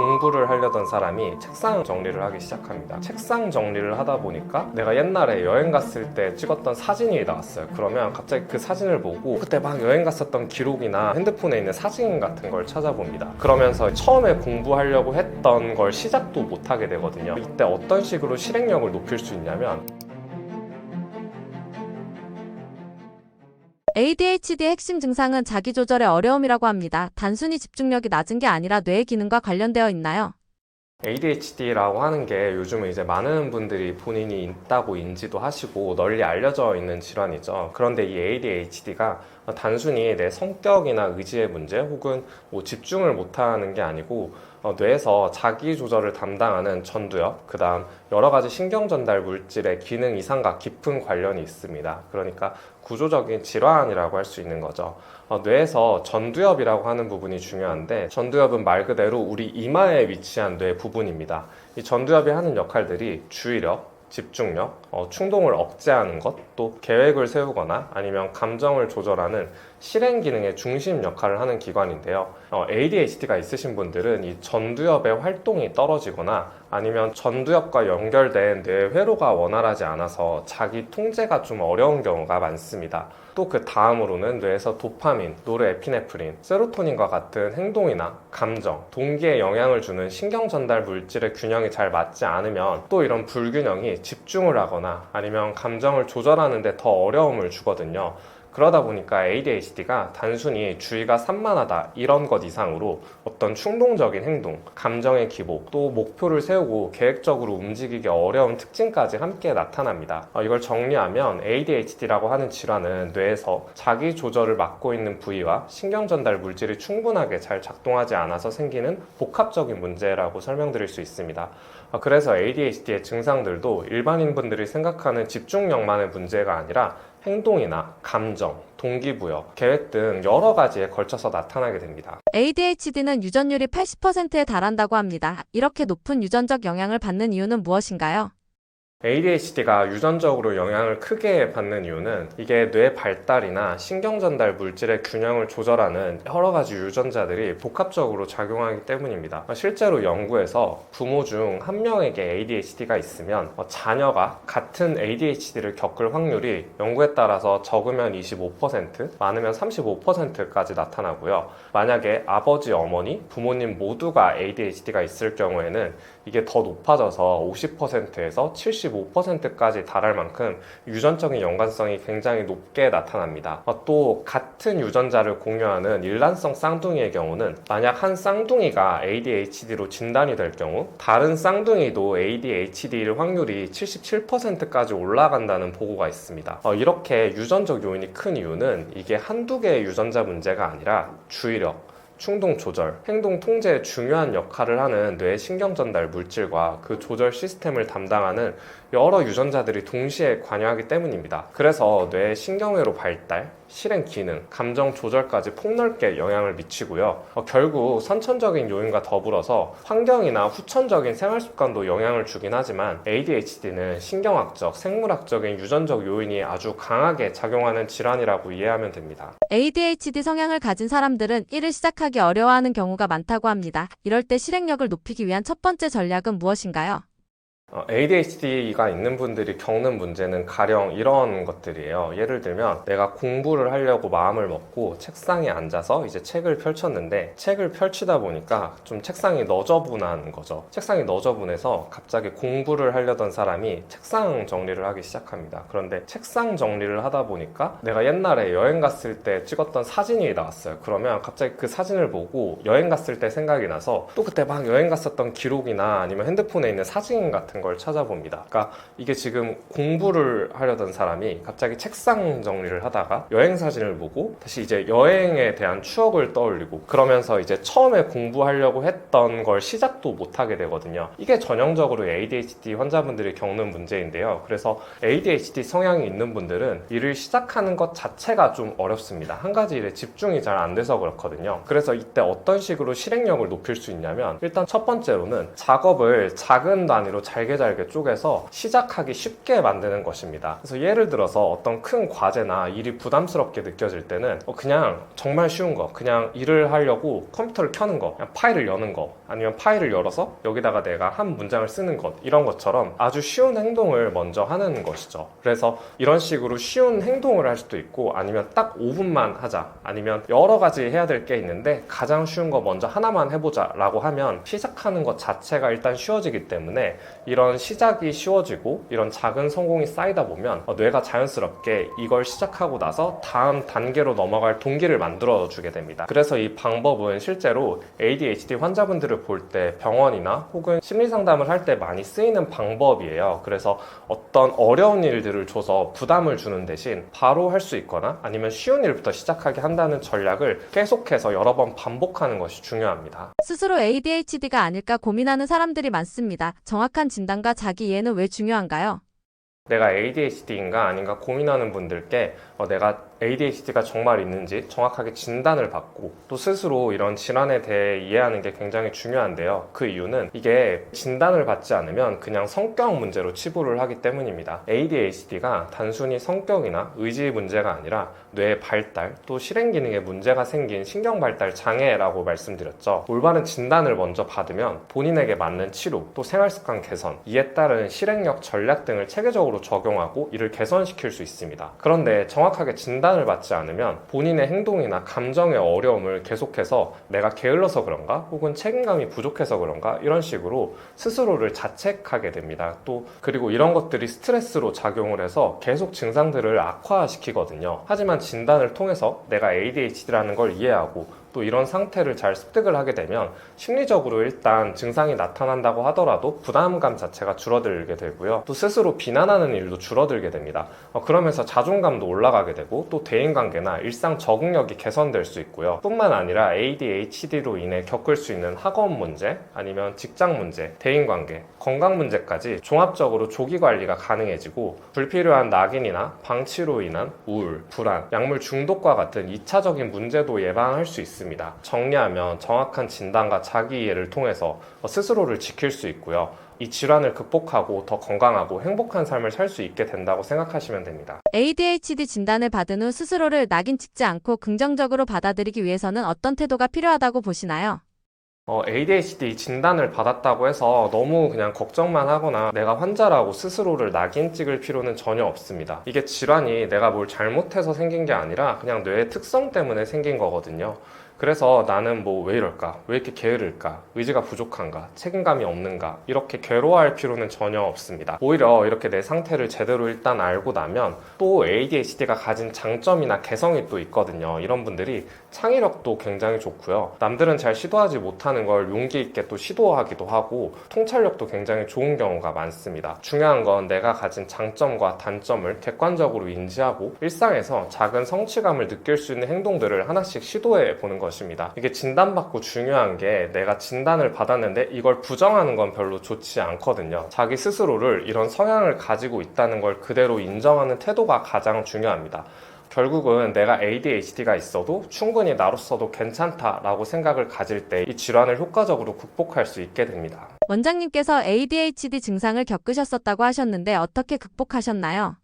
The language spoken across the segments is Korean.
공부를 하려던 사람이 책상 정리를 하기 시작합니다. 책상 정리를 하다 보니까 내가 옛날에 여행 갔을 때 찍었던 사진이 나왔어요. 그러면 갑자기 그 사진을 보고 그때 막 여행 갔었던 기록이나 핸드폰에 있는 사진 같은 걸 찾아봅니다. 그러면서 처음에 공부하려고 했던 걸 시작도 못 하게 되거든요. 이때 어떤 식으로 실행력을 높일 수 있냐면 ADHD의 핵심 증상은 자기 조절의 어려움이라고 합니다. 단순히 집중력이 낮은 게 아니라 뇌의 기능과 관련되어 있나요? ADHD라고 하는 게 요즘은 이제 많은 분들이 본인이 있다고 인지도 하시고 널리 알려져 있는 질환이죠. 그런데 이 ADHD가 단순히 내 성격이나 의지의 문제 혹은 뭐 집중을 못하는 게 아니고 어, 뇌에서 자기 조절을 담당하는 전두엽, 그 다음 여러 가지 신경 전달 물질의 기능 이상과 깊은 관련이 있습니다. 그러니까 구조적인 질환이라고 할 수 있는 거죠. 어, 뇌에서 전두엽이라고 하는 부분이 중요한데 전두엽은 말 그대로 우리 이마에 위치한 뇌 부분입니다. 이 전두엽이 하는 역할들이 주의력, 집중력, 어, 충동을 억제하는 것, 또 계획을 세우거나 아니면 감정을 조절하는 실행 기능의 중심 역할을 하는 기관인데요. 어, ADHD가 있으신 분들은 이 전두엽의 활동이 떨어지거나 아니면 전두엽과 연결된 뇌 회로가 원활하지 않아서 자기 통제가 좀 어려운 경우가 많습니다. 또 그 다음으로는 뇌에서 도파민, 노르에피네프린, 세로토닌과 같은 행동이나 감정, 동기에 영향을 주는 신경 전달 물질의 균형이 잘 맞지 않으면 또 이런 불균형이 집중을 하거나 아니면 감정을 조절하는 데 더 어려움을 주거든요. 그러다 보니까 ADHD가 단순히 주의가 산만하다 이런 것 이상으로 어떤 충동적인 행동, 감정의 기복, 또 목표를 세우고 계획적으로 움직이기 어려운 특징까지 함께 나타납니다. 어, 이걸 정리하면 ADHD라고 하는 질환은 뇌에서 자기 조절을 맡고 있는 부위와 신경 전달 물질이 충분하게 잘 작동하지 않아서 생기는 복합적인 문제라고 설명드릴 수 있습니다. 어, 그래서 ADHD의 증상들도 일반인 분들이 생각하는 집중력만의 문제가 아니라 행동이나 감정, 동기부여, 계획 등 여러 가지에 걸쳐서 나타나게 됩니다. ADHD는 유전율이 80%에 달한다고 합니다. 이렇게 높은 유전적 영향을 받는 이유는 무엇인가요? ADHD가 유전적으로 영향을 크게 받는 이유는 이게 뇌 발달이나 신경 전달 물질의 균형을 조절하는 여러 가지 유전자들이 복합적으로 작용하기 때문입니다. 실제로 연구에서 부모 중 한 명에게 ADHD가 있으면 어, 자녀가 같은 ADHD를 겪을 확률이 연구에 따라서 적으면 25%, 많으면 35%까지 나타나고요. 만약에 아버지, 어머니, 부모님 모두가 ADHD가 있을 경우에는 이게 더 높아져서 50%에서 75%까지 달할 만큼 유전적인 연관성이 굉장히 높게 나타납니다. 어, 또 같은 유전자를 공유하는 일란성 쌍둥이의 경우는 만약 한 쌍둥이가 ADHD로 진단이 될 경우 다른 쌍둥이도 ADHD일 확률이 77%까지 올라간다는 보고가 있습니다. 어, 이렇게 유전적 요인이 큰 이유는 이게 한두 개의 유전자 문제가 아니라 주의력, 충동 조절, 행동 통제에 중요한 역할을 하는 뇌 신경 전달 물질과 그 조절 시스템을 담당하는 여러 유전자들이 동시에 관여하기 때문입니다. 그래서 뇌 신경회로 발달, 실행 기능, 감정 조절까지 폭넓게 영향을 미치고요. 어, 결국 선천적인 요인과 더불어서 환경이나 후천적인 생활 습관도 영향을 주긴 하지만 ADHD는 신경학적, 생물학적인 유전적 요인이 아주 강하게 작용하는 질환이라고 이해하면 됩니다. ADHD 성향을 가진 사람들은 일을 시작하기 어려워하는 경우가 많다고 합니다. 이럴 때 실행력을 높이기 위한 첫 번째 전략은 무엇인가요? 어, ADHD가 있는 분들이 겪는 문제는 가령 이런 것들이에요. 예를 들면 내가 공부를 하려고 마음을 먹고 책상에 앉아서 이제 책을 펼쳤는데 책을 펼치다 보니까 좀 책상이 너저분한 거죠. 책상이 너저분해서 갑자기 공부를 하려던 사람이 책상 정리를 하기 시작합니다. 그런데 책상 정리를 하다 보니까 내가 옛날에 여행 갔을 때 찍었던 사진이 나왔어요. 그러면 갑자기 그 사진을 보고 여행 갔을 때 생각이 나서 또 그때 막 여행 갔었던 기록이나 아니면 핸드폰에 있는 사진 같은 걸 찾아봅니다. 그러니까 이게 지금 공부를 하려던 사람이 갑자기 책상 정리를 하다가 여행 사진을 보고 다시 이제 여행에 대한 추억을 떠올리고 그러면서 이제 처음에 공부하려고 했던 걸 시작도 못 하게 되거든요. 이게 전형적으로 ADHD 환자분들이 겪는 문제인데요. 그래서 ADHD 성향이 있는 분들은 일을 시작하는 것 자체가 좀 어렵습니다. 한 가지 일에 집중이 잘 안 돼서 그렇거든요. 그래서 이때 어떤 식으로 실행력을 높일 수 있냐면 일단 첫 번째로는 작업을 작은 단위로 잘게 잘게 잘게 쪼개서 시작하기 쉽게 만드는 것입니다. 그래서 예를 들어서 어떤 큰 과제나 일이 부담스럽게 느껴질 때는 어, 그냥 정말 쉬운 거, 그냥 일을 하려고 컴퓨터를 켜는 거, 그냥 파일을 여는 거, 아니면 파일을 열어서 여기다가 내가 한 문장을 쓰는 것, 이런 것처럼 아주 쉬운 행동을 먼저 하는 것이죠. 그래서 이런 식으로 쉬운 행동을 할 수도 있고 아니면 딱 5분만 하자 아니면 여러 가지 해야 될 게 있는데 가장 쉬운 거 먼저 하나만 해보자 라고 하면 시작하는 것 자체가 일단 쉬워지기 때문에 이런 시작이 쉬워지고 이런 작은 성공이 쌓이다 보면 어, 뇌가 자연스럽게 이걸 시작하고 나서 다음 단계로 넘어갈 동기를 만들어 주게 됩니다 그래서 이 방법은 실제로 ADHD 환자분들을 볼 때 병원이나 혹은 심리 상담을 할 때 많이 쓰이는 방법이에요 그래서 어떤 어려운 일들을 줘서 부담을 주는 대신 바로 할 수 있거나 아니면 쉬운 일부터 시작하게 한다는 전략을 계속해서 여러 번 반복하는 것이 중요합니다. 스스로 ADHD가 아닐까 고민하는 사람들이 많습니다. 정확한 진 단과 자기 이해는 왜 중요한가요? 내가 ADHD인가 아닌가 고민하는 분들께 어, 내가 ADHD가 정말 있는지 정확하게 진단을 받고 또 스스로 이런 질환에 대해 이해하는 게 굉장히 중요한데요. 그 이유는 이게 진단을 받지 않으면 그냥 성격 문제로 치부를 하기 때문입니다. ADHD가 단순히 성격이나 의지 문제가 아니라 뇌 발달 또 실행 기능에 문제가 생긴 신경 발달 장애라고 말씀드렸죠. 올바른 진단을 먼저 받으면 본인에게 맞는 치료 또 생활 습관 개선 이에 따른 실행력 전략 등을 체계적으로 적용하고 이를 개선시킬 수 있습니다. 그런데 정확하게 진단 을 받지 않으면 본인의 행동이나 감정의 어려움을 계속해서 내가 게을러서 그런가 혹은 책임감이 부족해서 그런가 이런 식으로 스스로를 자책하게 됩니다. 또 그리고 이런 것들이 스트레스로 작용을 해서 계속 증상들을 악화시키거든요. 하지만 진단을 통해서 내가 ADHD라는 걸 이해하고 또 이런 상태를 잘 습득을 하게 되면 심리적으로 일단 증상이 나타난다고 하더라도 부담감 자체가 줄어들게 되고요. 또 스스로 비난하는 일도 줄어들게 됩니다. 어, 그러면서 자존감도 올라가게 되고 또 대인관계나 일상 적응력이 개선될 수 있고요. 뿐만 아니라 ADHD로 인해 겪을 수 있는 학업 문제, 아니면 직장 문제, 대인관계, 건강 문제까지 종합적으로 조기 관리가 가능해지고 불필요한 낙인이나 방치로 인한 우울, 불안, 약물 중독과 같은 2차적인 문제도 예방할 수 있습니다. 정리하면 정확한 진단과 자기 이해를 통해서 스스로를 지킬 수 있고요. 이 질환을 극복하고 더 건강하고 행복한 삶을 살 수 있게 된다고 생각하시면 됩니다. ADHD 진단을 받은 후 스스로를 낙인 찍지 않고 긍정적으로 받아들이기 위해서는 어떤 태도가 필요하다고 보시나요? 어, ADHD 진단을 받았다고 해서 너무 그냥 걱정만 하거나 내가 환자라고 스스로를 낙인 찍을 필요는 전혀 없습니다. 이게 질환이 내가 뭘 잘못해서 생긴 게 아니라 그냥 뇌의 특성 때문에 생긴 거거든요. 그래서 나는 뭐 왜 이럴까? 왜 이렇게 게으를까? 의지가 부족한가? 책임감이 없는가? 이렇게 괴로워할 필요는 전혀 없습니다. 오히려 이렇게 내 상태를 제대로 일단 알고 나면 또 ADHD가 가진 장점이나 개성이 또 있거든요. 이런 분들이 창의력도 굉장히 좋고요. 남들은 잘 시도하지 못하는 걸 용기 있게 또 시도하기도 하고 통찰력도 굉장히 좋은 경우가 많습니다. 중요한 건 내가 가진 장점과 단점을 객관적으로 인지하고 일상에서 작은 성취감을 느낄 수 있는 행동들을 하나씩 시도해 보는 것입니다. 이게 진단받고 중요한 게 내가 진단을 받았는데 이걸 부정하는 건 별로 좋지 않거든요. 자기 스스로를 이런 성향을 가지고 있다는 걸 그대로 인정하는 태도가 가장 중요합니다. 결국은 내가 ADHD가 있어도 충분히 나로서도 괜찮다라고 생각을 가질 때 이 질환을 효과적으로 극복할 수 있게 됩니다. 원장님께서 ADHD 증상을 겪으셨었다고 하셨는데 어떻게 극복하셨나요?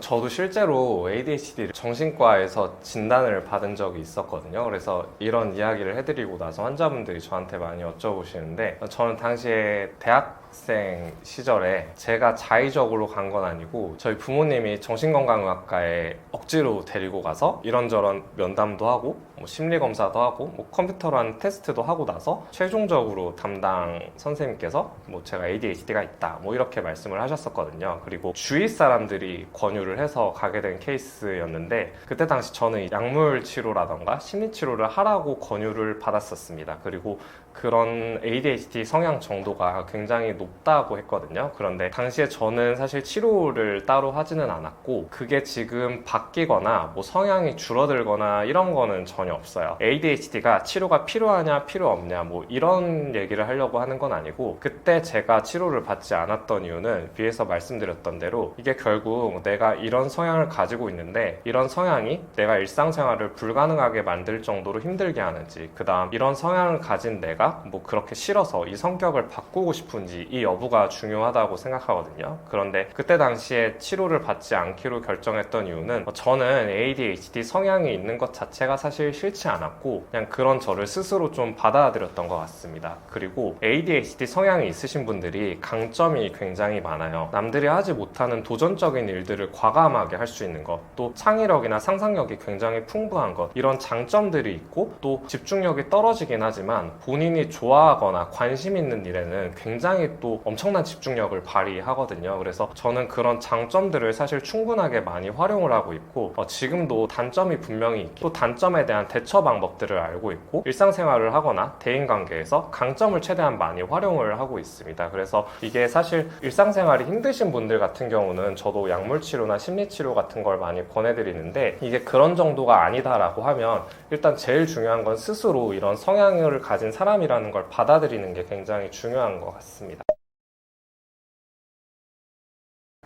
저도 실제로 ADHD 정신과에서 진단을 받은 적이 있었거든요. 그래서 이런 이야기를 해드리고 나서 환자분들이 저한테 많이 여쭤보시는데 저는 당시에 대학 생 시절에 제가 자의적으로 간 건 아니고 저희 부모님이 정신건강의학과에 억지로 데리고 가서 이런저런 면담도 하고 뭐 심리검사도 하고 뭐 컴퓨터로 하는 테스트도 하고 나서 최종적으로 담당 선생님께서 뭐 제가 ADHD가 있다 뭐 이렇게 말씀을 하셨었거든요. 그리고 주위 사람들이 권유를 해서 가게 된 케이스였는데 그때 당시 저는 약물 치료라던가 심리 치료를 하라고 권유를 받았었습니다. 그리고 그런 ADHD 성향 정도가 굉장히 높다고 했거든요. 그런데 당시에 저는 사실 치료를 따로 하지는 않았고 그게 지금 바뀌거나 뭐 성향이 줄어들거나 이런 거는 전혀 없어요. ADHD가 치료가 필요하냐 필요 없냐 뭐 이런 얘기를 하려고 하는 건 아니고 그때 제가 치료를 받지 않았던 이유는 위에서 말씀드렸던 대로 이게 결국 내가 이런 성향을 가지고 있는데 이런 성향이 내가 일상생활을 불가능하게 만들 정도로 힘들게 하는지 그 다음 이런 성향을 가진 내가 내가 뭐 그렇게 싫어서 이 성격을 바꾸고 싶은지 이 여부가 중요하다고 생각하거든요. 그런데 그때 당시에 치료를 받지 않기로 결정했던 이유는 어, 저는 ADHD 성향이 있는 것 자체가 사실 싫지 않았고 그냥 그런 저를 스스로 좀 받아들였던 것 같습니다. 그리고 ADHD 성향이 있으신 분들이 강점이 굉장히 많아요. 남들이 하지 못하는 도전적인 일들을 과감하게 할 수 있는 것, 또 창의력이나 상상력이 굉장히 풍부한 것, 이런 장점들이 있고 또 집중력이 떨어지긴 하지만 본인 이 좋아하거나 관심 있는 일에는 굉장히 또 엄청난 집중력을 발휘하거든요. 그래서 저는 그런 장점들을 사실 충분하게 많이 활용을 하고 있고 어, 지금도 단점이 분명히 있고 또 단점에 대한 대처 방법들을 알고 있고 일상생활을 하거나 대인관계에서 강점을 최대한 많이 활용을 하고 있습니다. 그래서 이게 사실 일상생활이 힘드신 분들 같은 경우는 저도 약물 치료나 심리 치료 같은 걸 많이 권해드리는데 이게 그런 정도가 아니다라고 하면 일단 제일 중요한 건 스스로 이런 성향을 가진 사람 이라는 걸 받아들이는 게 굉장히 중요한 것 같습니다.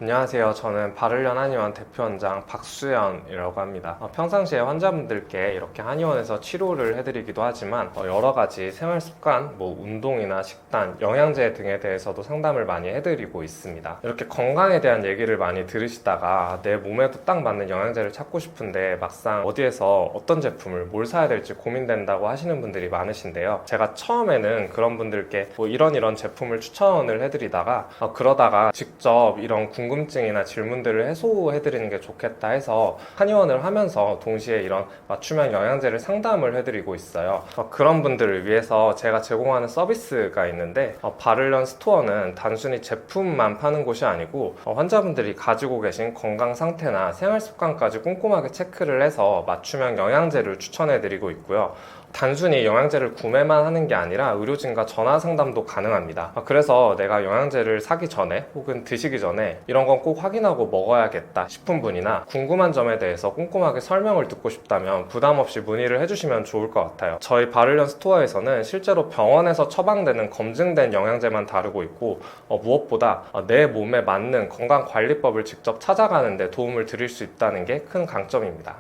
안녕하세요. 저는 바를련 한의원 대표원장 박수연이라고 합니다. 어, 평상시에 환자분들께 이렇게 한의원에서 치료를 해드리기도 하지만 어, 여러 가지 생활 습관, 뭐 운동이나 식단, 영양제 등에 대해서도 상담을 많이 해드리고 있습니다. 이렇게 건강에 대한 얘기를 많이 들으시다가 내 몸에도 딱 맞는 영양제를 찾고 싶은데 막상 어디에서 어떤 제품을 뭘 사야 될지 고민된다고 하시는 분들이 많으신데요. 제가 처음에는 그런 분들께 뭐 이런 이런 제품을 추천을 해드리다가 어, 그러다가 직접 이런 궁 금증이나 질문들을 해소해드리는 게 좋겠다 해서 한의원을 하면서 동시에 이런 맞춤형 영양제를 상담을 해드리고 있어요. 어, 그런 분들을 위해서 제가 제공하는 서비스가 있는데 어, 바를런 스토어는 단순히 제품만 파는 곳이 아니고 어, 환자분들이 가지고 계신 건강 상태나 생활 습관까지 꼼꼼하게 체크를 해서 맞춤형 영양제를 추천해드리고 있고요. 단순히 영양제를 구매만 하는 게 아니라 의료진과 전화 상담도 가능합니다. 아, 그래서 내가 영양제를 사기 전에 혹은 드시기 전에 이런 건 꼭 확인하고 먹어야겠다 싶은 분이나 궁금한 점에 대해서 꼼꼼하게 설명을 듣고 싶다면 부담 없이 문의를 해주시면 좋을 것 같아요. 저희 바를련 스토어에서는 실제로 병원에서 처방되는 검증된 영양제만 다루고 있고 어, 무엇보다 어, 내 몸에 맞는 건강 관리법을 직접 찾아가는데 도움을 드릴 수 있다는 게 큰 강점입니다.